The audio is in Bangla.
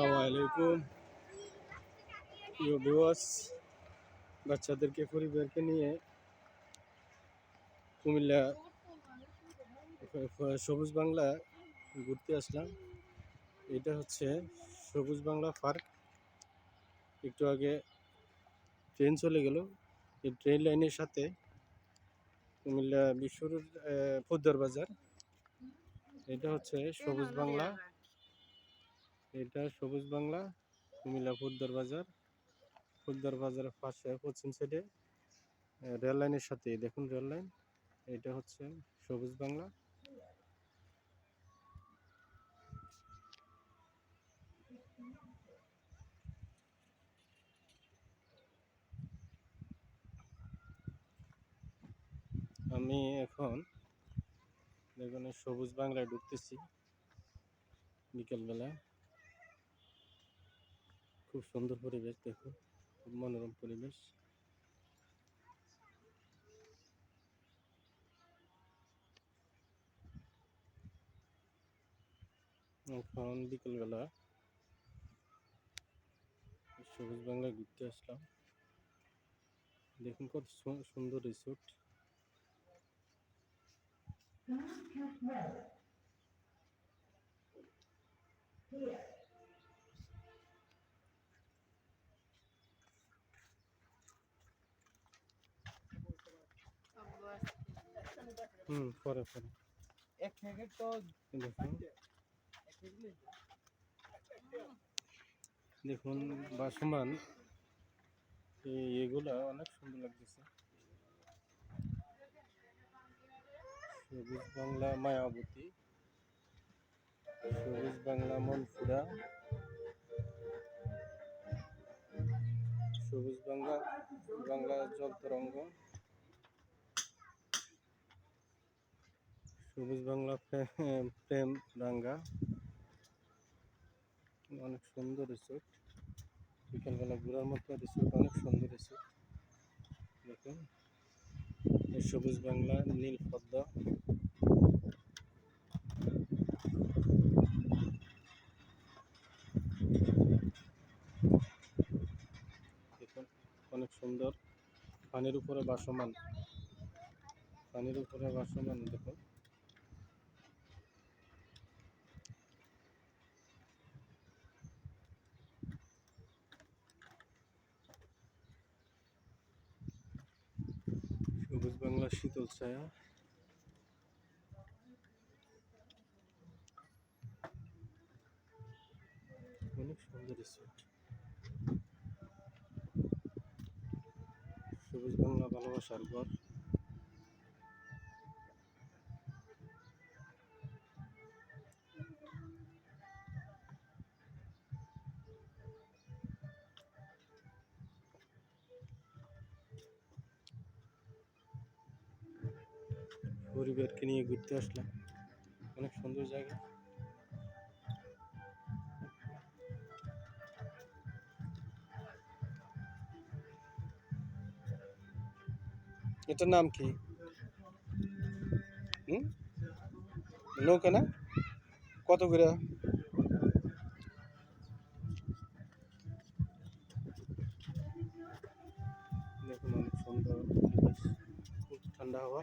আলাইকুম। প্রিয় ভিউয়ার্স বাচ্চাদেরকে, পরিবারকে নিয়ে কুমিল্লা, সবুজ বাংলা ঘুরতে আসলাম। এটা হচ্ছে সবুজ বাংলা পার্ক। একটু আগে ট্রেন চলে গেল। এই ট্রেন লাইনের সাথে কুমিল্লা বিশ্বর পোদ্দার বাজার। এটা হচ্ছে সবুজ বাংলা এটা সবুজ বাংলা, কুমিল্লা ফুদ্দার বাজার। ফুদ্দার বাজারের পাশে পশ্চিম সাইডে রেল লাইনের সাথে, দেখুন রেল লাইন এটা হচ্ছে সবুজ বাংলা। আমি এখন, দেখুন সবুজ বাংলায় ঢুকতেছি, বিকেলবেলা। খুব সুন্দর পরিবেশ দেখুন খুব মনোরম পরিবেশ। এখন বিকেলবেলা সবুজ বাংলায় ঘুরতে আসলাম। দেখুন কত সুন্দর রিসোর্ট। হুম পরে পরে। এক প্যাকেট তো দেখুন। বাসমান এগুলা অনেক সুন্দর লাগতেছে। সবুজ বাংলা মায়াবতী সবুজ বাংলা মনপুরা সবুজ বাংলা বাংলা জল তরঙ্গ সবুজ বাংলা প্রেম রাঙ্গা অনেক সুন্দর রিসোর্ট বিকালবেলা ঘোরার মতো রিসোর্ট অনেক সুন্দর রিসোর্ট দেখুন সবুজ বাংলা নীল পদ্মা। অনেক সুন্দর। পানির উপরে বাসমান পানির উপরে বাসমান দেখুন। সবুজ বাংলা শীতল ছায়া। অনেক সুন্দর রিসোর্ট সবুজ বাংলা ভালোবাসার ঘর। পরিবারকে নিয়ে ঘুরতে আসলাম। অনেক সুন্দর জায়গা। এটার নাম কি? হুম? নৌকা না? কত করে? দেখুন, অনেক সুন্দর। খুব ঠান্ডা হাওয়া।